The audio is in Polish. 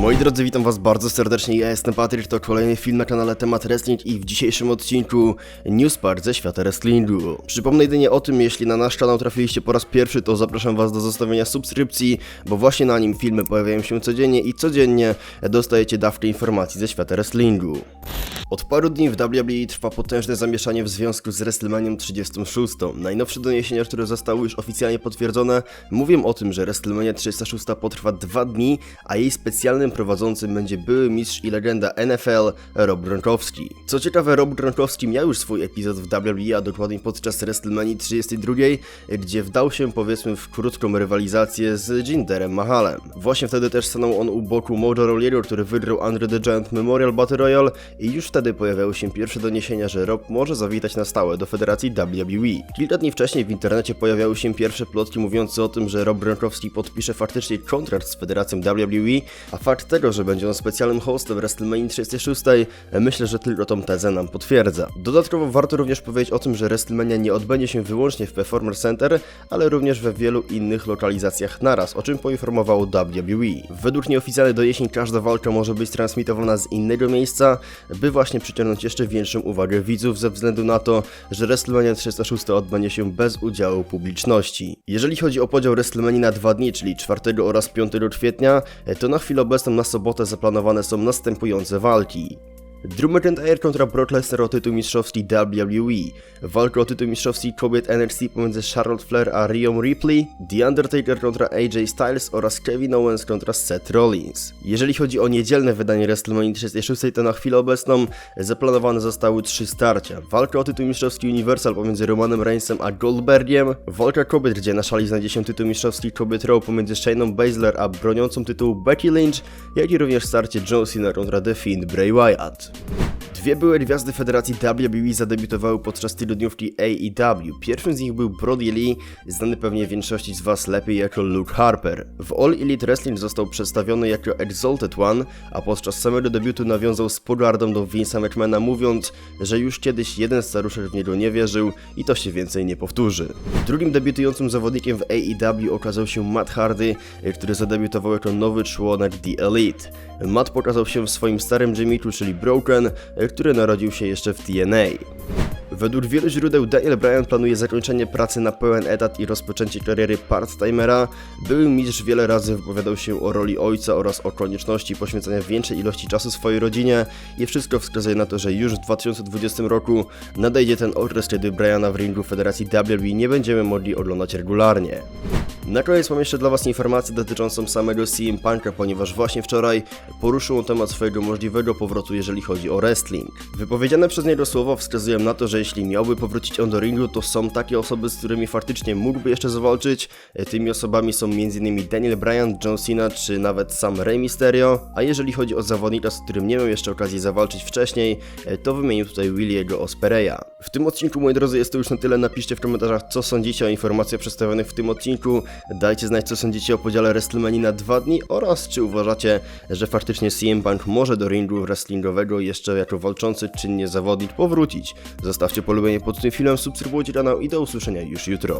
Moi drodzy, witam was bardzo serdecznie, ja jestem Patryk, to kolejny film na kanale Temat Wrestling i w dzisiejszym odcinku Newspart ze świata wrestlingu. Przypomnę jedynie o tym, jeśli na nasz kanał trafiliście po raz pierwszy, to zapraszam was do zostawienia subskrypcji, bo właśnie na nim filmy pojawiają się codziennie i codziennie dostajecie dawkę informacji ze świata wrestlingu. Od paru dni w WWE trwa potężne zamieszanie w związku z WrestleMania 36. Najnowsze doniesienia, które zostały już oficjalnie potwierdzone, mówią o tym, że WrestleMania 36 potrwa dwa dni, a jej specjalnym prowadzącym będzie były mistrz i legenda NFL Rob Gronkowski. Co ciekawe, Rob Gronkowski miał już swój epizod w WWE, a dokładnie podczas WrestleMania 32, gdzie wdał się powiedzmy w krótką rywalizację z Jinderem Mahalem. Właśnie wtedy też stanął on u boku Mojo Rawley'ego, który wygrał Andre the Giant Memorial Battle Royale i już wtedy pojawiały się pierwsze doniesienia, że Rob może zawitać na stałe do Federacji WWE. Kilka dni wcześniej w internecie pojawiały się pierwsze plotki mówiące o tym, że Rob Gronkowski podpisze faktycznie kontrakt z Federacją WWE, a fakt tego, że będzie on specjalnym hostem WrestleMania 36, myślę, że tylko tą tezę nam potwierdza. Dodatkowo warto również powiedzieć o tym, że WrestleMania nie odbędzie się wyłącznie w Performance Center, ale również we wielu innych lokalizacjach naraz, o czym poinformowało WWE. Według nieoficjalnych doniesień każda walka może być transmitowana z innego miejsca, by właśnie przyciągnąć jeszcze większą uwagę widzów ze względu na to, że WrestleMania 306 odbędzie się bez udziału publiczności. Jeżeli chodzi o podział WrestleMania na dwa dni, czyli 4 oraz 5 kwietnia, to na chwilę obecną na sobotę zaplanowane są następujące walki. Drew McIntyre kontra Brock Lesnar o tytuł mistrzowski WWE, walka o tytuł mistrzowski kobiet NXT pomiędzy Charlotte Flair a Rhea Ripley, The Undertaker kontra AJ Styles oraz Kevin Owens kontra Seth Rollins. Jeżeli chodzi o niedzielne wydanie WrestleMania 36, to na chwilę obecną zaplanowane zostały trzy starcia. Walka o tytuł mistrzowski Universal pomiędzy Romanem Reignsem a Goldbergiem, walka kobiet, gdzie na szali znajdzie się tytuł mistrzowski kobiet Raw pomiędzy Shayną Baszler a broniącą tytułu Becky Lynch, jak i również starcie John Cena kontra The Fiend Bray Wyatt. you Dwie były gwiazdy Federacji WWE zadebiutowały podczas tygodniówki AEW. Pierwszym z nich był Brody Lee, znany pewnie większości z Was lepiej jako Luke Harper. W All Elite Wrestling został przedstawiony jako Exalted One, a podczas samego debiutu nawiązał z pogardą do Vince'a McMahona mówiąc, że już kiedyś jeden staruszek w niego nie wierzył i to się więcej nie powtórzy. Drugim debiutującym zawodnikiem w AEW okazał się Matt Hardy, który zadebiutował jako nowy członek The Elite. Matt pokazał się w swoim starym gimmiku, czyli Broken, który narodził się jeszcze w TNA. Według wielu źródeł Daniel Bryan planuje zakończenie pracy na pełen etat i rozpoczęcie kariery part-timera. Były mistrz wiele razy wypowiadał się o roli ojca oraz o konieczności poświęcenia większej ilości czasu swojej rodzinie i wszystko wskazuje na to, że już w 2020 roku nadejdzie ten okres, kiedy Bryana w ringu Federacji WWE nie będziemy mogli oglądać regularnie. Na koniec mam jeszcze dla Was informację dotyczącą samego CM Punka, ponieważ właśnie wczoraj poruszył on temat swojego możliwego powrotu, jeżeli chodzi o wrestling. Wypowiedziane przez niego słowa wskazują na to, że jeśli miałby powrócić on do ringu, to są takie osoby, z którymi faktycznie mógłby jeszcze zawalczyć. Tymi osobami są m.in. Daniel Bryan, John Cena czy nawet sam Rey Mysterio. A jeżeli chodzi o zawodnika, z którym nie miał jeszcze okazji zawalczyć wcześniej, to wymienił tutaj Williego Ospreya. W tym odcinku, moi drodzy, jest to już na tyle. Napiszcie w komentarzach, co sądzicie o informacjach przedstawionych w tym odcinku. Dajcie znać, co sądzicie o podziale WrestleMania na dwa dni oraz czy uważacie, że faktycznie CM Punk może do ringu wrestlingowego jeszcze jako walczący czynnie zawodnik powrócić. Zostawcie polubienie pod tym filmem, subskrybujcie kanał i do usłyszenia już jutro.